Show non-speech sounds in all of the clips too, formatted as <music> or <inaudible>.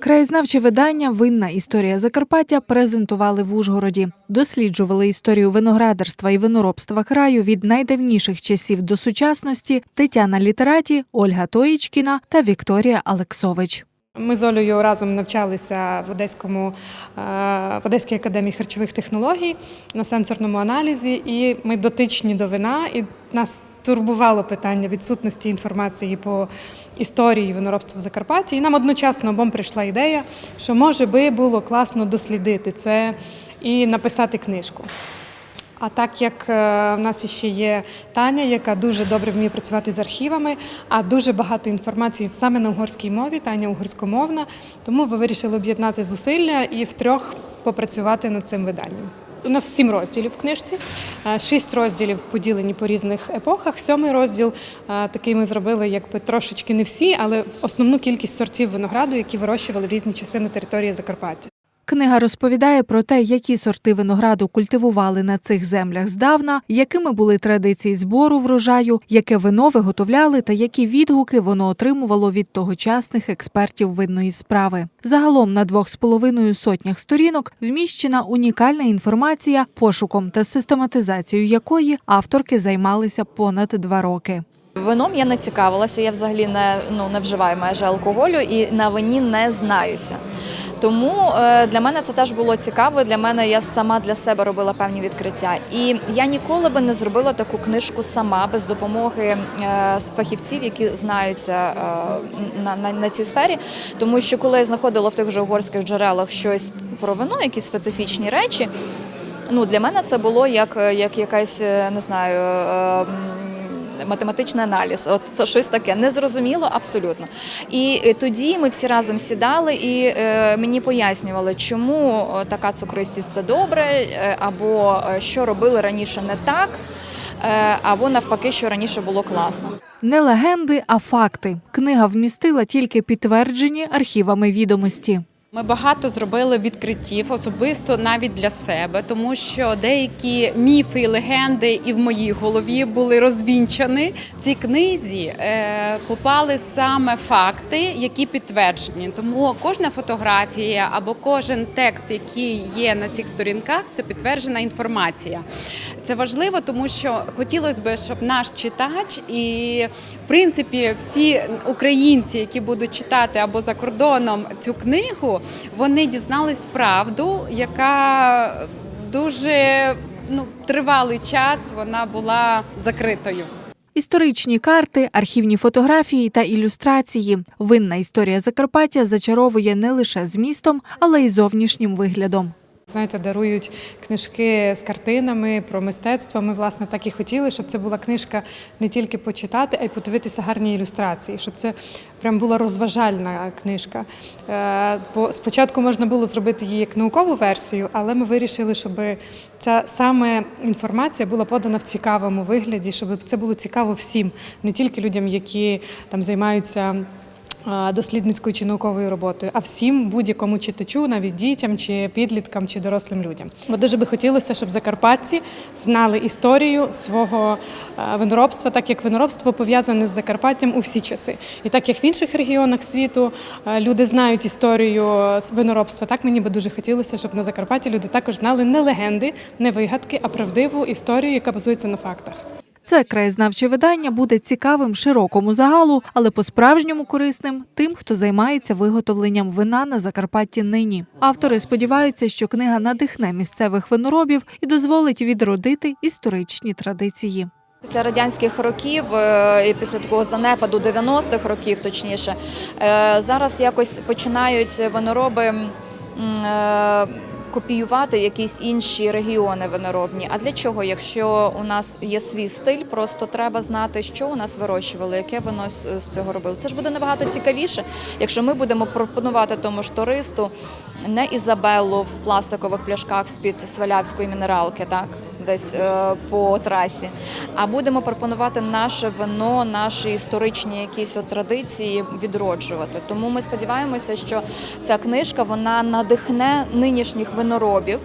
Краєзнавче видання Винна історія Закарпаття презентували в Ужгороді. Досліджували історію виноградарства і виноробства краю від найдавніших часів до сучасності Тетяна Літераті, Ольга Тоїчкіна та Вікторія Алексович. Ми з Олею разом навчалися в Одеському е, в Одеській академії харчових технологій на сенсорному аналізі, і ми дотичні до вина, і нас турбувало питання відсутності інформації по історії виноробства в Закарпатті. І нам одночасно обом прийшла ідея, що може би було класно дослідити це і написати книжку. А так як е, в нас ще є Таня, яка дуже добре вміє працювати з архівами, а дуже багато інформації саме на угорській мові, Таня угорськомовна, тому ви вирішили об'єднати зусилля і втрьох попрацювати над цим виданням. У нас сім розділів в книжці, е, шість розділів поділені по різних епохах. Сьомий розділ е, такий ми зробили, якби трошечки не всі, але основну кількість сортів винограду, які вирощували в різні часи на території Закарпаття. Книга розповідає про те, які сорти винограду культивували на цих землях здавна, якими були традиції збору врожаю, яке вино виготовляли та які відгуки воно отримувало від тогочасних експертів винної справи. Загалом на двох з половиною сотнях сторінок вміщена унікальна інформація, пошуком та систематизацією якої авторки займалися понад два роки. Вином я не цікавилася, я взагалі не, ну, не вживаю майже алкоголю і на вині не знаюся. Тому е, для мене це теж було цікаво. Для мене я сама для себе робила певні відкриття. І я ніколи би не зробила таку книжку сама без допомоги е, фахівців, які знаються е, на, на, на цій сфері. Тому що коли я знаходила в тих же угорських джерелах щось про вино, якісь специфічні речі. Ну, для мене це було як, як якась, не знаю, математичний аналіз. От то щось таке незрозуміло абсолютно. І е, тоді ми всі разом сідали і е, мені пояснювали, чому е, така цукристість це добре, або що робили раніше не так, або навпаки, що раніше було класно. Не легенди, а факти. Книга вмістила тільки підтверджені архівами відомості. Ми багато зробили відкриттів, особисто навіть для себе, тому що деякі міфи і легенди і в моїй голові були розвінчані. В цій книзі е, попали саме факти, які підтверджені. Тому кожна фотографія або кожен текст, який є на цих сторінках, це підтверджена інформація. Це важливо, тому що хотілося б, щоб наш читач і, в принципі, всі українці, які будуть читати або за кордоном цю книгу, вони дізнались правду, яка дуже ну, тривалий час вона була закритою. Історичні карти, архівні фотографії та ілюстрації. Винна історія Закарпаття зачаровує не лише змістом, але й зовнішнім виглядом. Знаєте, дарують книжки з картинами про мистецтво. Ми, власне, так і хотіли, щоб це була книжка не тільки почитати, а й подивитися гарні ілюстрації, щоб це прям була розважальна книжка. Е, спочатку можна було зробити її як наукову версію, але ми вирішили, щоб ця саме інформація була подана в цікавому вигляді, щоб це було цікаво всім, не тільки людям, які там займаються дослідницькою чи науковою роботою, а всім будь-якому читачу, навіть дітям, чи підліткам, чи дорослим людям. Бо дуже би хотілося, щоб закарпатці знали історію свого виноробства, так як виноробство пов'язане з Закарпаттям у всі часи. І так як в інших регіонах світу люди знають історію виноробства, так мені би дуже хотілося, щоб на Закарпатті люди також знали не легенди, не вигадки, а правдиву історію, яка базується на фактах. Це краєзнавче видання буде цікавим широкому загалу, але по-справжньому корисним тим, хто займається виготовленням вина на Закарпатті нині. Автори сподіваються, що книга надихне місцевих виноробів і дозволить відродити історичні традиції. Після радянських років е, і після такого занепаду 90-х років, точніше, е, зараз якось починають винороби е, копіювати якісь інші регіони виноробні. А для чого? Якщо у нас є свій стиль, просто треба знати, що у нас вирощували, яке воно з з цього робили. Це ж буде набагато цікавіше, якщо ми будемо пропонувати тому ж туристу не Ізабеллу в пластикових пляшках з-під свалявської мінералки, так десь е, по трасі, а будемо пропонувати наше вино, наші історичні якісь от традиції відроджувати. Тому ми сподіваємося, що ця книжка вона надихне нинішніх виноробів.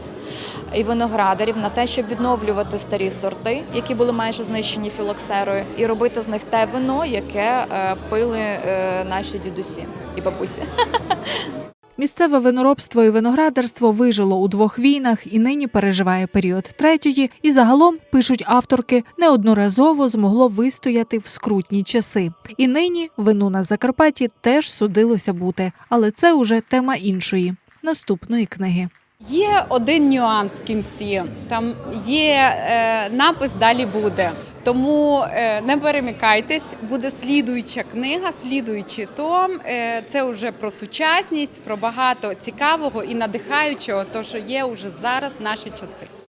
І виноградарів на те, щоб відновлювати старі сорти, які були майже знищені філоксерою, і робити з них те вино, яке е, пили е, наші дідусі і бабусі. <laughs> Місцеве виноробство і виноградарство вижило у двох війнах і нині переживає період третьої. І загалом пишуть авторки неодноразово змогло вистояти в скрутні часи. І нині вину на Закарпатті теж судилося бути, але це уже тема іншої наступної книги. Є один нюанс в кінці. Там є е, напис далі буде. Тому е, не перемикайтесь, буде слідуюча книга, слідуючий том. Е, це вже про сучасність, про багато цікавого і надихаючого, то що є уже зараз в наші часи.